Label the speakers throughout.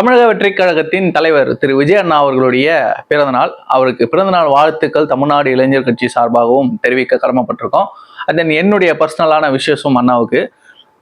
Speaker 1: தமிழக வெற்றிக் கழகத்தின் தலைவர் திரு. விஜய் அண்ணா அவர்களுடைய பிறந்தநாள் அவருக்கு பிறந்தநாள் வாழ்த்துக்கள் தமிழ்நாடு இளைஞர் கட்சி சார்பாகவும் தெரிவிக்க கடமைப்பட்டிருக்கோம். தென் என்னுடைய பர்சனலான விஷயமும் அண்ணாவுக்கு.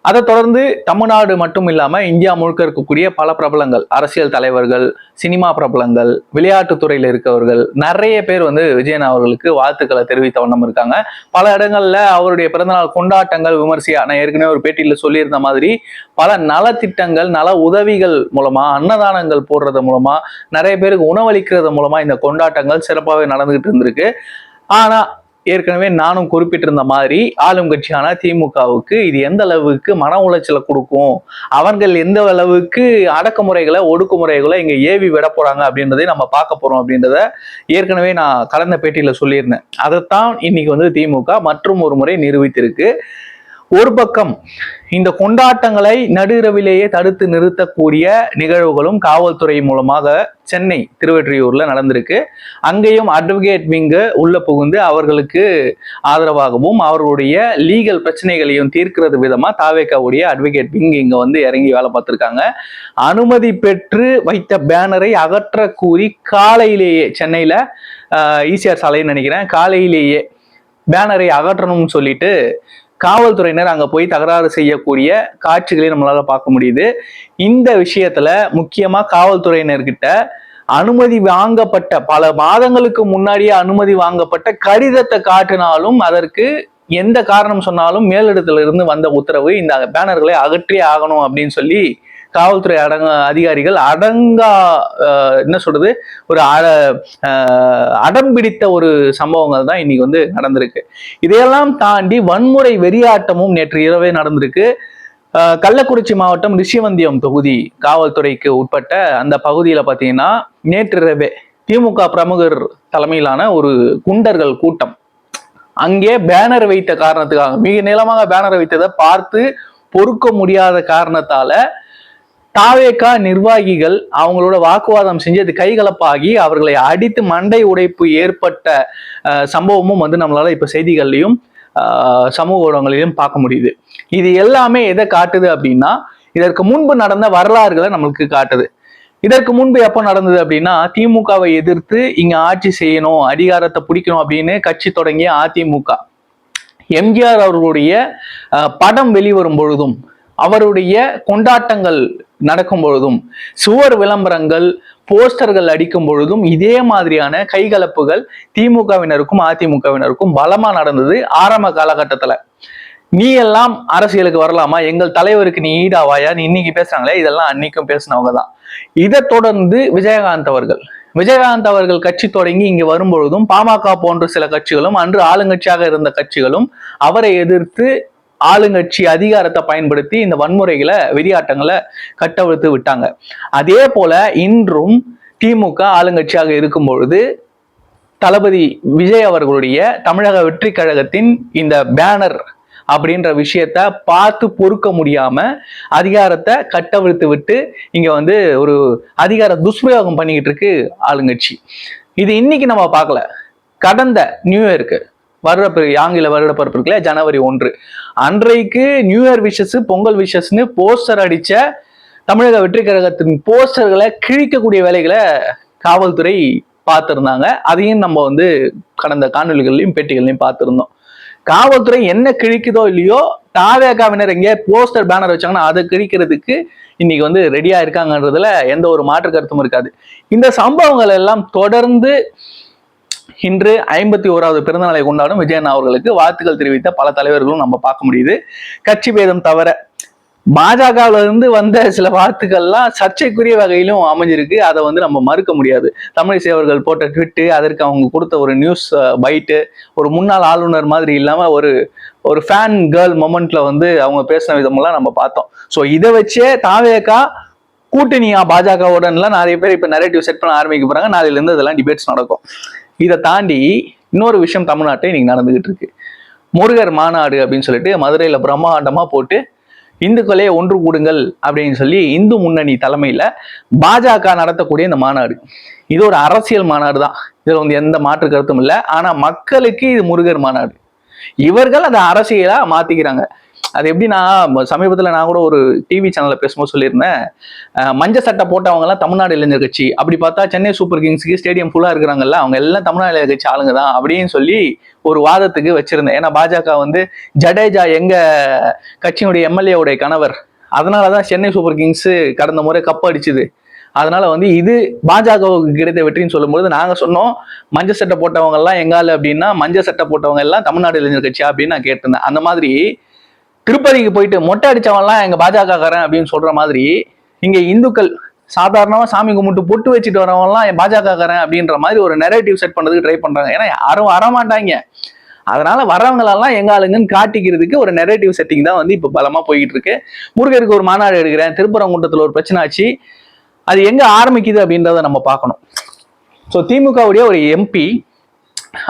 Speaker 1: அதை தொடர்ந்து தமிழ்நாடு மட்டும் இல்லாமல் இந்தியா முழுக்க இருக்கக்கூடிய பல பிரபலங்கள் அரசியல் தலைவர்கள் சினிமா பிரபலங்கள் விளையாட்டுத்துறையில் இருக்கவர்கள் நிறைய பேர் வந்து விஜயன் அவர்களுக்கு வாழ்த்துக்களை தெரிவித்த வண்ணம் இருக்காங்க. பல இடங்களில் அவருடைய பிறந்தநாள் கொண்டாட்டங்கள் விமர்சையா நான் ஏற்கனவே ஒரு பேட்டியில் சொல்லியிருந்த மாதிரி பல நலத்திட்டங்கள் நல உதவிகள் மூலமாக அன்னதானங்கள் போடுறது மூலமாக நிறைய பேருக்கு உணவளிக்கிறது மூலமாக இந்த கொண்டாட்டங்கள் சிறப்பாகவே நடந்துகிட்டு இருந்திருக்கு. ஆனால் ஏற்கனவே நானும் குறிப்பிட்டிருந்த மாதிரி ஆளும் கட்சியான திமுகவுக்கு இது எந்த அளவுக்கு மன உளைச்சலை கொடுக்கும்? அவர்கள் எந்த அளவுக்கு அடக்குமுறைகளை ஒடுக்குமுறைகளை இங்கே ஏவி விட போறாங்க அப்படின்றதை நம்ம பார்க்க போறோம் அப்படின்றத ஏற்கனவே நான் கலந்த பேட்டியில் சொல்லியிருந்தேன். அதைத்தான் இன்னைக்கு வந்து திமுக மற்றும் ஒரு முறை நிரூபித்திருக்கு. ஒரு பக்கம் இந்த கொண்டாட்டங்களை நடுஇரவிலேயே தடுத்து நிறுத்தக்கூடிய நிகழ்வுகளும் காவல்துறை மூலமாக சென்னை திருவெற்றியூர்ல நடந்திருக்கு. அங்கேயும் அட்வொகேட் விங்கு உள்ள புகுந்து அவர்களுக்கு ஆதரவாகவும் அவர்களுடைய லீகல் பிரச்சனைகளையும் தீர்க்கிறது விதமா தாவேக்காவுடைய அட்வொகேட் விங் இங்க வந்து இறங்கி வேலை பார்த்திருக்காங்க. அனுமதி பெற்று வைத்த பேனரை அகற்ற கூறி காலையிலேயே சென்னையில ஈசிஆர் சாலைன்னு நினைக்கிறேன் காலையிலேயே பேனரை அகற்றணும்னு சொல்லிட்டு காவல்துறையினர் அங்கே போய் தகராறு செய்யக்கூடிய காட்சிகளை நம்மளால பார்க்க முடியுது. இந்த விஷயத்துல முக்கியமாக காவல்துறையினர்கிட்ட அனுமதி வாங்கப்பட்ட பல மாதங்களுக்கு முன்னாடியே அனுமதி வாங்கப்பட்ட கடிதத்தை காட்டினாலும் அதற்கு எந்த காரணம் சொன்னாலும் மேலிடத்துல இருந்து வந்த உத்தரவு இந்த பேனர்களை அகற்றியே ஆகணும் அப்படின்னு சொல்லி காவல்துறை அடங்க அதிகாரிகள் அடங்கா என்ன சொல்றது ஒரு அ- அடம் பிடித்த ஒரு சம்பவங்கள் தான் இன்னைக்கு வந்து நடந்திருக்கு. இதையெல்லாம் தாண்டி வன்முறை வெறியாட்டமும் நேற்று இரவே நடந்திருக்கு. கள்ளக்குறிச்சி மாவட்டம் ரிஷிவந்தியம் தொகுதி காவல்துறைக்கு உட்பட்ட அந்த பகுதியில் பார்த்தீங்கன்னா நேற்று இரவே திமுக பிரமுகர் தலைமையிலான ஒரு குண்டர்கள் கூட்டம். அங்கே பேனர் வைத்த காரணத்துக்காக மிக நீளமாக பேனர் வைத்ததை பார்த்து பொறுக்க முடியாத காரணத்தால தாவேக்கா நிர்வாகிகள் அவங்களோட வாக்குவாதம் செஞ்சு அது கைகலப்பாகி அவர்களை அடித்து மண்டை உடைப்பு ஏற்பட்ட சம்பவமும் வந்து நம்மளால இப்ப செய்திகள்லையும் சமூக ஊடகங்களிலும் பார்க்க முடியுது. இது எல்லாமே எதை காட்டுது அப்படின்னா இதற்கு முன்பு நடந்த வரலாறுகளை நம்மளுக்கு காட்டுது. இதற்கு முன்பு எப்போ நடந்தது அப்படின்னா திமுகவை எதிர்த்து இங்க ஆட்சி செய்யணும் அதிகாரத்தை பிடிக்கணும் அப்படின்னு கட்சி தொடங்கிய அதிமுக. எம்ஜிஆர் அவர்களுடைய படம் வெளிவரும் பொழுதும் அவருடைய கொண்டாட்டங்கள் நடக்கும் பொழுதும் சுவர் விளம்பரங்கள் போஸ்டர்கள் அடிக்கும் பொழுதும் இதே மாதிரியான கைகலப்புகள் திமுகவினருக்கும் அதிமுகவினருக்கும் பலமா நடந்தது ஆரம்ப காலகட்டத்துல. நீ எல்லாம் அரசியலுக்கு வரலாமா? எங்கள் தலைவருக்கு நீ ஈடாவாயா? நீ இன்னைக்கு பேசுறாங்களே? இதெல்லாம் அன்னைக்கும் பேசினவங்க தான். இதை தொடர்ந்து விஜயகாந்த் அவர்கள் விஜயகாந்த் அவர்கள் கட்சி தொடங்கி இங்க வரும்பொழுதும் பாமக போன்ற சில கட்சிகளும் அன்று ஆளுங்கட்சியாக இருந்த கட்சிகளும் அவரை எதிர்த்து ஆளுங்கட்சி அதிகாரத்தை பயன்படுத்தி இந்த வன்முறைகளை வெறியாட்டங்களை கட்டவிழ்த்து விட்டாங்க. அதே போல இன்றும் திமுக ஆளுங்கட்சியாக இருக்கும் பொழுது தளபதி விஜய் அவர்களுடைய தமிழக வெற்றி கழகத்தின் இந்த பேனர் அப்படின்ற விஷயத்த பார்த்து பொறுக்க முடியாம அதிகாரத்தை கட்டவிழ்த்து விட்டு இங்க வந்து ஒரு அதிகார துஷ்பிரயோகம் பண்ணிக்கிட்டு இருக்கு ஆளுங்கட்சி. இது இன்னைக்கு நம்ம பார்க்கல. கடந்த நியூ இயருக்கு வருட ஆங்கில வருட பிறப்பு இருக்குல்ல ஜனவரி ஒன்று. அன்றைக்கு நியூ இயர் விஷஸ் பொங்கல் விஷஸ்னு போஸ்டர் அடிச்ச தமிழக வெற்றி கழகத்தின் போஸ்டர்களை கிழிக்கக்கூடிய வேலைகளை காவல்துறை பார்த்துருந்தாங்க. அதையும் நம்ம வந்து கடந்த காணொலிகள்லையும் பேட்டிகள்லையும் பார்த்துருந்தோம். காவல்துறை என்ன கிழிக்குதோ இல்லையோ தாவேகாவினர் எங்கே போஸ்டர் பேனர் வச்சாங்கன்னா அதை கிழிக்கிறதுக்கு இன்னைக்கு வந்து ரெடியா இருக்காங்கன்றதுல எந்த ஒரு மாற்று கருத்தும் இருக்காது. இந்த சம்பவங்கள் எல்லாம் தொடர்ந்து இன்று ஐம்பத்தி ஓராவது பிறந்தநாளை கொண்டாடும் விஜயன் அவர்களுக்கு வாழ்த்துக்கள் தெரிவித்த பல தலைவர்களும் நம்ம பார்க்க முடியுது. கட்சி பேதம் தவிர பாஜகவுல இருந்து வந்த சில வார்த்தைகள்லாம் சர்ச்சைக்குரிய வகையிலும் அமைஞ்சிருக்கு. அதை வந்து நம்ம மறுக்க முடியாது. தமிழிசை அவர்கள் போட்ட ட்விட்டு அதற்கு அவங்க கொடுத்த ஒரு நியூஸ் பைட்டு ஒரு முன்னாள் ஆளுநர் மாதிரி இல்லாம ஒரு ஒரு ஃபேன் கேர்ள் மொமெண்ட்ல வந்து அவங்க பேசின விதமெல்லாம் நம்ம பார்த்தோம். ஸோ இதை வச்சே தாவேக்கா கூட்டணியா பாஜகவுடன்லாம் நிறைய பேர் இப்போ நரேட்டிவ் செட் பண்ண ஆரம்பிக்க போறாங்க. நாளையிலேருந்து இதெல்லாம் டிபேட்ஸ் நடக்கும். இதை தாண்டி இன்னொரு விஷயம் தமிழ்நாட்டில் இன்னைக்கு நடந்துகிட்டு இருக்கு. முருகர் மாநாடு அப்படின்னு சொல்லிட்டு மதுரையில பிரம்மாண்டமா போட்டு இந்துக்களே ஒன்று கூடுங்கள் அப்படின்னு சொல்லி இந்து முன்னணி தலைமையில பாஜக நடத்தக்கூடிய இந்த மாநாடு. இது ஒரு அரசியல் மாநாடு தான். இதுல வந்து எந்த மாற்று கருத்தும் இல்லை. ஆனா மக்களுக்கு இது முருகர் மாநாடு. இவர்கள் அதை அரசியலா மாத்திக்கிறாங்க. அது எப்படின்னா சமீபத்தில் நான் கூட ஒரு டிவி சேனலில் பேசும்போது சொல்லியிருந்தேன். மஞ்ச மஞ்சள் சட்டை போட்டவங்கலாம் தமிழ்நாடு இளைஞர் கட்சி. அப்படி பார்த்தா சென்னை சூப்பர் கிங்ஸ்க்கு ஸ்டேடியம் ஃபுல்லாக இருக்கிறாங்கல்ல அவங்க எல்லாம் தமிழ்நாடு இளைஞர் கட்சி ஆளுங்க தான் அப்படின்னு சொல்லி ஒரு வாதத்துக்கு வச்சிருந்தேன். ஏன்னா பாஜக வந்து ஜடேஜா எங்க கட்சியினுடைய எம்எல்ஏவுடைய கணவர். அதனால தான் சென்னை சூப்பர் கிங்ஸ் கடந்த முறை கப் அடிச்சுது. அதனால வந்து இது பாஜகவுக்கு கிடைத்த வெற்றின்னு சொல்லும்போது நாங்க சொன்னோம் மஞ்சள் சட்டை போட்டவங்க எல்லாம் எங்கால அப்படின்னா மஞ்சள் சட்டை போட்டவங்க எல்லாம் தமிழ்நாடு இளைஞர் கட்சியா அப்படின்னு நான் கேட்டிருந்தேன். அந்த மாதிரி திருப்பதிக்கு போயிட்டு மொட்டை அடிச்சவன்லாம் எங்க பாஜக அப்படின்னு சொல்ற மாதிரி இங்க இந்துக்கள் சாதாரணமா சாமி கும்பிட்டு பொட்டு வச்சுட்டு வரவங்கலாம் என் பாஜக அப்படின்ற மாதிரி ஒரு நெரேட்டிவ் செட் பண்ணதுக்கு ட்ரை பண்றாங்க. ஏன்னா யாரும் வரமாட்டாங்க. அதனால வரவங்களெல்லாம் எங்க ஆளுங்கன்னு காட்டிக்கிறதுக்கு ஒரு நெரேட்டிவ் செட்டிங் தான் வந்து இப்போ பலமா போய்கிட்டு இருக்கு. முருகருக்கு ஒரு மாநாடு எடுக்கிறேன் திருப்பரங்குன்றத்தில் ஒரு பிரச்சனை ஆச்சு. அது எங்க ஆரம்பிக்குது அப்படின்றத நம்ம பார்க்கணும். ஸோ திமுகவுடைய ஒரு எம்பி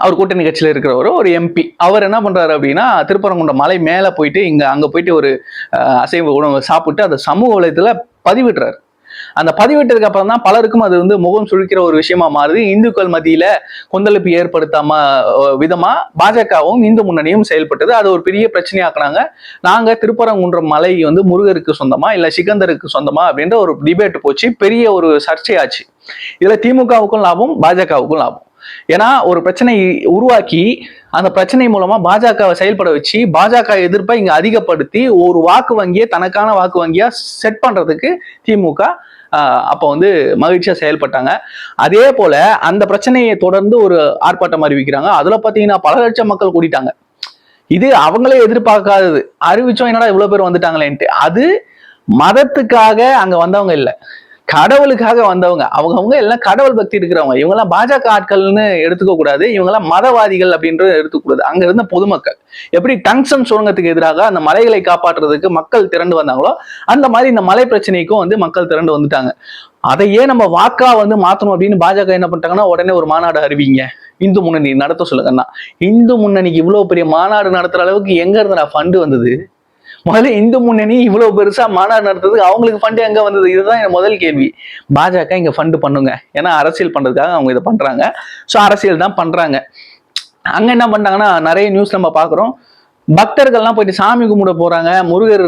Speaker 1: அவர் கூட்டணி கட்சியில் இருக்கிறவர் ஒரு எம்பி அவர் என்ன பண்றாரு அப்படின்னா திருப்பரங்குன்ற மலை மேலே போயிட்டு இங்க அங்க போயிட்டு ஒரு அசைவ உணவு சாப்பிட்டு அதை சமூக வலயத்தில் பதிவிடுறாரு. அந்த பதிவிட்டதுக்கு அப்புறம் தான் பலருக்கும் அது வந்து முகம் சுழிக்கிற ஒரு விஷயமா மாறுது. இந்துக்கள் மத்தியில கொந்தளிப்பு ஏற்படுத்தாம விதமா பாஜகவும் இந்து முன்னணியும் செயல்பட்டது. அது ஒரு பெரிய பிரச்சனையாக்குனாங்க. நாங்க திருப்பரங்குன்றம் மலை வந்து முருகருக்கு சொந்தமா இல்ல சிக்கந்தருக்கு சொந்தமா அப்படின்ற ஒரு டிபேட் போச்சு. பெரிய ஒரு சர்ச்சையாச்சு. இதுல திமுகவுக்கும் லாபம் பாஜகவுக்கும் லாபம். ஏன்னா ஒரு பிரச்சனை உருவாக்கி அந்த பிரச்சனை மூலமா பாஜகவை செயல்பட வச்சு பாஜக எதிர்ப்பை இங்க அதிகப்படுத்தி ஒரு வாக்கு வங்கியை தனக்கான வாக்கு வங்கியா செட் பண்றதுக்கு திமுக அப்போ வந்து மகிழ்ச்சியா செயல்பட்டாங்க. அதே போல அந்த பிரச்சனையை தொடர்ந்து ஒரு ஆர்ப்பாட்டம் அறிவிக்கிறாங்க. அதுல பாத்தீங்கன்னா பல லட்சம் மக்கள் கூடிட்டாங்க. இது அவங்களே எதிர்பார்க்காதது. அறிவிச்சோம் என்னடா இவ்வளவு பேர் வந்துட்டாங்களேன்ட்டு. அது மதத்துக்காக அங்க வந்தவங்க இல்லை. கடவுளுக்காக வந்தவங்க. அவங்க அவங்க எல்லாம் கடவுள் பக்தி இருக்கிறவங்க இவங்கெல்லாம் பாஜக ஆட்கள்னு எடுத்துக்க கூடாது. இவங்கெல்லாம் மதவாதிகள் அப்படின்றது எடுத்துக்கூடாது அங்க இருந்த பொதுமக்கள். எப்படி டங்ஷன் சுரங்கத்துக்கு எதிராக அந்த மலைகளை காப்பாற்றுறதுக்கு மக்கள் திரண்டு வந்தாங்களோ அந்த மாதிரி இந்த மலை பிரச்சனைக்கும் வந்து மக்கள் திரண்டு வந்துட்டாங்க. அதையே நம்ம வாக்கா வந்து மாத்தணும் அப்படின்னு பாஜக என்ன பண்ணிட்டாங்கன்னா உடனே ஒரு மாநாடு அறிவிங்க. இந்து முன்னணி நடத்த சொல்லுங்கன்னா இந்து முன்னணிக்கு இவ்வளவு பெரிய மாநாடு நடத்துற அளவுக்கு எங்க இருந்து ஃபண்டு வந்தது? முதல்ல இந்து முன்னணி இவ்வளவு பெருசா மாநாடு நடத்துறதுக்கு அவங்களுக்கு ஃபண்டு எங்க வந்தது? இதுதான் என் முதல் கேள்வி. பாஜக இங்க ஃபண்டு பண்ணுங்க. ஏன்னா அரசியல் பண்றதுக்காக அவங்க இதை பண்றாங்க. ஸோ அரசியல் தான் பண்றாங்க. அங்க என்ன பண்ணாங்கன்னா நிறைய நியூஸ் நம்ம பாக்குறோம் பக்தர்கள்லாம் போயிட்டு சாமி கும்பிட போறாங்க முருகர்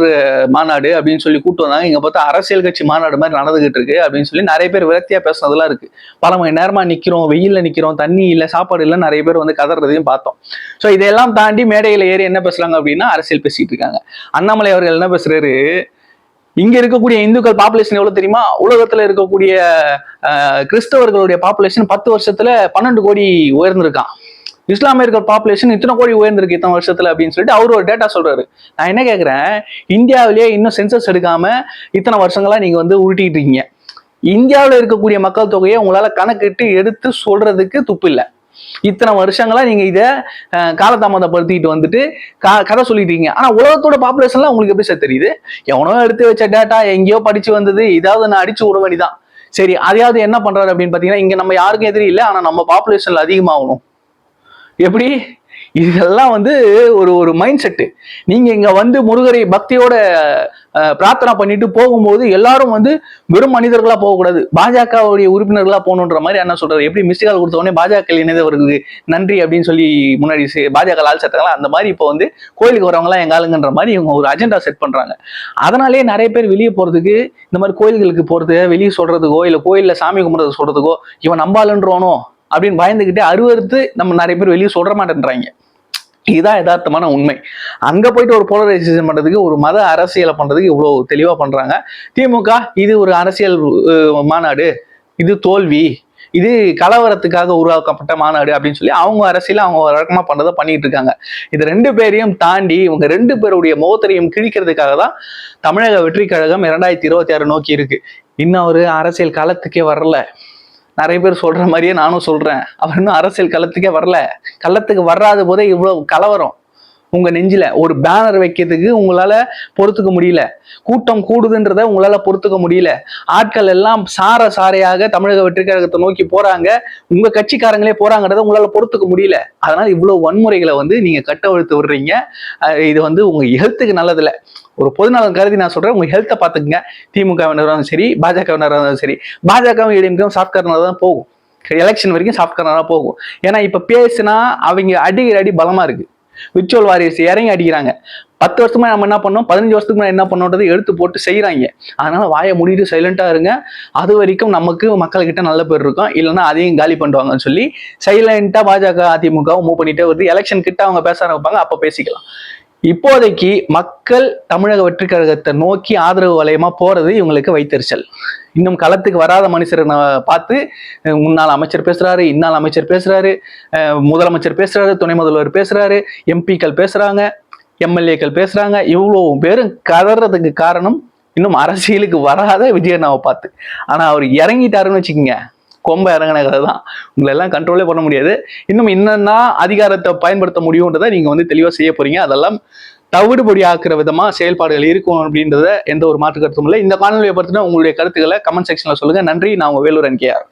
Speaker 1: மாநாடு அப்படின்னு சொல்லி கூட்டு வந்தாங்க. இங்க பார்த்தா அரசியல் கட்சி மாநாடு மாதிரி நடந்துகிட்டு இருக்கு அப்படின்னு சொல்லி நிறைய பேர் விரக்தியா பேசுனதெல்லாம் இருக்கு. பல மணி நேரமா நிக்கிறோம் வெயில்ல நிக்கிறோம் தண்ணி இல்ல சாப்பாடு இல்ல நிறைய பேர் வந்து கதறதையும் பார்த்தோம். ஸோ இதெல்லாம் தாண்டி மேடையில ஏறி என்ன பேசுறாங்க அப்படின்னா அரசியல் பேசிட்டு இருக்காங்க. அண்ணாமலை அவர்கள் என்ன பேசுறாரு? இங்க இருக்கக்கூடிய இந்துக்கள் பாப்புலேஷன் எவ்வளவு தெரியுமா? உலகத்துல இருக்கக்கூடிய கிறிஸ்தவர்களுடைய பாப்புலேஷன் பத்து வருஷத்துல பன்னெண்டு கோடி உயர்ந்திருக்கான். இஸ்லாமியர்கள் பாப்புலேஷன் இத்தனை கோடி உயர்ந்திருக்கு இத்தனை வருஷத்துல அப்படின்னு சொல்லிட்டு அவர் ஒரு டேட்டா சொல்றாரு. நான் என்ன கேக்குறேன்? இந்தியாவிலேயே இன்னும் சென்சஸ் எடுக்காம இத்தனை வருஷங்களா நீங்க வந்து உருட்டிட்டு இருக்கீங்க. இந்தியாவில் இருக்கக்கூடிய மக்கள் தொகையை உங்களால கணக்கிட்டு எடுத்து சொல்றதுக்கு துப்பு இல்லை. இத்தனை வருஷங்களா நீங்க இதை காலதாமதப்படுத்திட்டு வந்துட்டு க- கதை சொல்லிட்டு இருக்கீங்க. ஆனா உலகத்தோட பாப்புலேஷன்லாம் உங்களுக்கு எப்படி சார் தெரியுது? எவனோ எடுத்து வச்ச டேட்டா எங்கேயோ படிச்சு வந்தது இதாவது நான் அடிச்சு விட வேண்டிதான் சரி அதையாவது என்ன பண்றாரு அப்படின்னு பாத்தீங்கன்னா இங்க நம்ம யாருக்கும் எதிரி இல்லை ஆனா நம்ம பாப்புலேஷன்ல அதிகமாகணும். எப்படி? இதெல்லாம் வந்து ஒரு ஒரு மைண்ட் செட்டு நீங்க இங்க வந்து முருகரை பக்தியோட பிரார்த்தனை பண்ணிட்டு போகும்போது எல்லாரும் வந்து வெறும் மனிதர்களா போகக்கூடாது. பாஜகவுடைய உறுப்பினர்களா போகணுன்ற மாதிரி என்ன சொல்றாரு. எப்படி மிஸ்டேக் கொடுத்தவொடனே பாஜக இணைந்தவருக்கு நன்றி அப்படின்னு சொல்லி முன்னாடி பாஜக ஆள் சட்டங்களா அந்த மாதிரி இப்போ வந்து கோயிலுக்கு வரவங்களாம் எங்க ஆளுங்கன்ற மாதிரி இவங்க ஒரு அஜெண்டா செட் பண்றாங்க. அதனாலேயே நிறைய பேர் வெளியே போறதுக்கு இந்த மாதிரி கோயில்களுக்கு போறது வெளியே சொல்றதுக்கோ இல்ல கோயில்ல சாமி கும்பிட்றது சொல்றதுக்கோ இவன் நம்பாளுன்றோனோ அப்படின்னு பயந்துக்கிட்டே அருவறுத்து நம்ம நிறைய பேர் வெளியே சொல்ற மாட்டேன்றாங்க. இதுதான் யதார்த்தமான உண்மை. அங்க போயிட்டு ஒரு போலரைசேஷன் பண்றதுக்கு ஒரு மத அரசியலை பண்றதுக்கு இவ்வளவு தெளிவா பண்றாங்க. திமுக இது ஒரு அரசியல் மாநாடு. இது தோல்வி. இது கலவரத்துக்காக உருவாக்கப்பட்ட மாநாடு அப்படின்னு சொல்லி அவங்க அரசியல அவங்க வழக்கமா பண்ணதை பண்ணிட்டு இருக்காங்க. இது ரெண்டு பேரையும் தாண்டி இவங்க ரெண்டு பேருடைய முகத்திரையும் கிழிக்கிறதுக்காக தான் தமிழக வெற்றி கழகம் இரண்டாயிரத்தி இருபத்தி ஆறு நோக்கி இருக்கு. இன்னும் ஒரு அரசியல் காலத்துக்கே வரல. நிறைய பேர் சொல்ற மாதிரியே நானும் சொல்றேன். அவர் இன்னும் அரசியல் களத்துக்கே வரல. களத்துக்கு வராத போதே இவ்வளவு கலவரம். உங்க நெஞ்சில ஒரு பேனர் வைக்கிறதுக்கு உங்களால பொறுத்துக்க முடியல. கூட்டம் கூடுதுன்றத உங்களால பொறுத்துக்க முடியல. ஆட்கள் எல்லாம் சார சாரையாக தமிழக வெற்றி கழகத்தை நோக்கி போறாங்க. உங்க கட்சிக்காரங்களே போறாங்கன்றத உங்களால பொறுத்துக்க முடியல. அதனால இவ்வளவு வன்முறைகளை வந்து நீங்க கட்டவிழ்த்து விடுறீங்க. இது வந்து உங்க ஹெல்த்துக்கு நல்லதில்ல. ஒரு பொதுநலன் கருதி நான் சொல்றேன். உங்க ஹெல்த்தை பாத்துக்கங்க திமுகவினரும் சரி பாஜகவினரும் இருந்தாலும் சரி. பாஜகவும் இடிஎம்கும் சாஃப்ட் தான் போகும். எலெக்ஷன் வரைக்கும் சாஃப்ட் போகும். ஏன்னா இப்ப பேசுனா அவங்க அடிக்கிற அடி பலமா இருக்கு. விர்ச்சுவல் வாரியர்ஸ் இறங்கி அடிக்கிறாங்க. பத்து வருஷமா நம்ம என்ன பண்ணோம்? பதினஞ்சு வருஷத்துக்கு முன்னாடி என்ன பண்ணோன்றது எடுத்து போட்டு செய்கிறாங்க அதனால வாயை மூடிட்டு சைலண்டாக இருங்க. அது வரைக்கும் நமக்கு மக்கள்கிட்ட நல்ல பேர் இருக்கும். இல்லைன்னா அதையும் காலி பண்ணுவாங்கன்னு சொல்லி சைலண்டாக பாஜக அதிமுகவும் மூவ் பண்ணிட்டே வருது. எலெக்ஷன் கிட்ட அவங்க பேச ஆரம்பிப்பாங்க. அப்போ பேசிக்கலாம். இப்போதைக்கு மக்கள் தமிழக வெற்றி கழகத்தை நோக்கி ஆதரவு வலயமா போறது இவங்களுக்கு வைத்தறிச்சல். இன்னும் களத்துக்கு வராத மனுஷரை நான் பார்த்து முன்னாள் அமைச்சர் பேசுறாரு இன்னால் அமைச்சர் பேசுறாரு முதலமைச்சர் பேசுறாரு துணை முதல்வர் பேசுறாரு எம்பிக்கள் பேசுறாங்க எம்எல்ஏக்கள் பேசுறாங்க இவ்வளோ பேரும் கதறதுக்கு காரணம் இன்னும் அரசியலுக்கு வராத விஜயண்ணாவை பார்த்து. ஆனால் அவர் இறங்கிட்டாருன்னு வச்சுக்கோங்க கொம்ப இறங்கின கதை தான் உங்களை எல்லாம் கண்ட்ரோலே பண்ண முடியாது. இன்னும் என்னென்னா அதிகாரத்தை பயன்படுத்த முடியுன்றதை நீங்கள் வந்து தெளிவாக செய்ய போகிறீங்க அதெல்லாம் தவிடுபடி ஆக்குற விதமா செயல்பாடுகள் இருக்கும் அப்படின்றத எந்த ஒரு மாற்று கருத்தும் இல்லை. இந்த காணொலியை பற்றின உங்களுடைய கருத்துக்களை கமெண்ட் செக்ஷன்ல சொல்லுங்க. நன்றி. நான் உங்க வேலூர் என்கேஆர்.